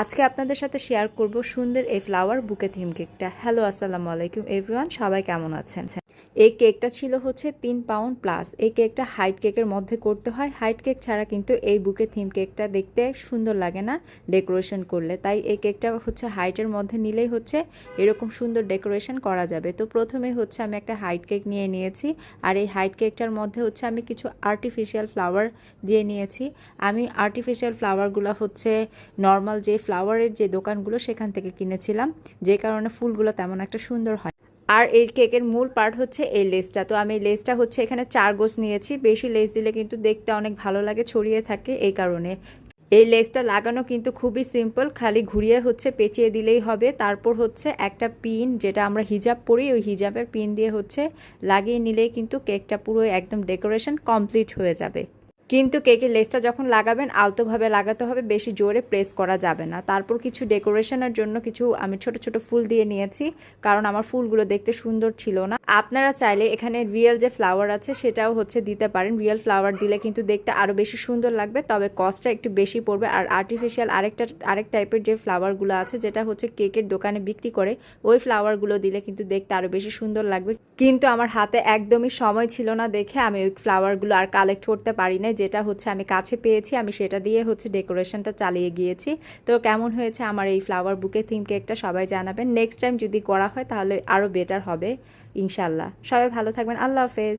আজকে আপনাদের সাথে শেয়ার করব সুন্দর এই ফ্লাওয়ার বুকে থিম কেকটা হ্যালো আসসালামু আলাইকুম এভরিওয়ান সবাই কেমন আছেন? এই কেকটা ছিল হচ্ছে তিন পাউন্ড প্লাস। এই কেকটা হাইট কেকের মধ্যে করতে হয়। হাইট কেক ছাড়া কিন্তু এই বুকে থিম কেকটা দেখতে সুন্দর লাগে না ডেকোরেশন করলে। তাই এই কেকটা হচ্ছে হাইটের মধ্যে নিলেই হচ্ছে এরকম সুন্দর ডেকোরেশন করা যাবে। তো প্রথমে হচ্ছে আমি একটা হাইট কেক নিয়ে নিয়েছি আর এই হাইট কেকটার মধ্যে হচ্ছে আমি কিছু আর্টিফিশিয়াল ফ্লাওয়ার দিয়ে নিয়েছি। আমি আর্টিফিশিয়াল ফ্লাওয়ারগুলো হচ্ছে নর্মাল যে ফ্লাওয়ারের যে দোকানগুলো সেখান থেকে কিনেছিলাম। যে কারণে ফুলগুলো তেমন একটা সুন্দর হয় আর এই কেকের মূল পার্ট হচ্ছে এই লেসটা তো আমি লেসটা হচ্ছে এখানে চার গোছ নিয়েছি। বেশি লেস দিলে কিন্তু দেখতে অনেক ভালো লাগে, ছড়িয়ে থাকে এই কারণে। এই লেসটা লাগানো কিন্তু খুবই সিম্পল খালি ঘুরিয়ে হচ্ছে পেঁচিয়ে দিলেই হবে। তারপর হচ্ছে একটা পিন যেটা আমরা হিজাব পরি, ওই হিজাবের পিন দিয়ে হচ্ছে লাগিয়ে নিলেই কিন্তু কেকটা পুরো একদম ডেকোরেশন কমপ্লিট হয়ে যাবে। কিন্তু কেকের লেসটা যখন লাগাবেন, আলতোভাবে লাগাতে হবে, বেশি জোরে প্রেস করা যাবে না। তারপর কিছু ডেকোরেশনের জন্য কিছু আমি ছোট ছোট ফুল দিয়ে নিয়েছি, কারণ আমার ফুলগুলো দেখতে সুন্দর ছিল না। আপনারা চাইলে এখানে রিয়েল যে ফ্লাওয়ার আছে, সেটাও হচ্ছে দিতে পারেন। রিয়েল ফ্লাওয়ার দিলে কিন্তু দেখতে আরও বেশি সুন্দর লাগবে, তবে কস্টটা একটু বেশি পড়বে। আর আর্টিফিশিয়াল আরেকটা, আরেক টাইপের যে ফ্লাওয়ারগুলো আছে, যেটা হচ্ছে কেকের দোকানে বিক্রি করে, ওই ফ্লাওয়ারগুলো দিলে কিন্তু দেখতে আরও বেশি সুন্দর লাগবে। কিন্তু আমার হাতে একদমই সময় ছিল না দেখে আমি ওই ফ্লাওয়ারগুলো আর কালেক্ট করতে পারি না যেটা হচ্ছে আমি কাছে পেয়েছি, আমি সেটা দিয়ে হচ্ছে ডেকোরেশনটা চালিয়ে গিয়েছি। তো কেমন হয়েছে আমার এই ফ্লাওয়ার বুকে থিম কেকটা সবাই জানাবেন। নেক্সট টাইম যদি করা হয় তাহলে আরও বেটার হবে। ইনশাল্লাহ সবাই ভালো থাকবেন। আল্লাহ হাফেজ।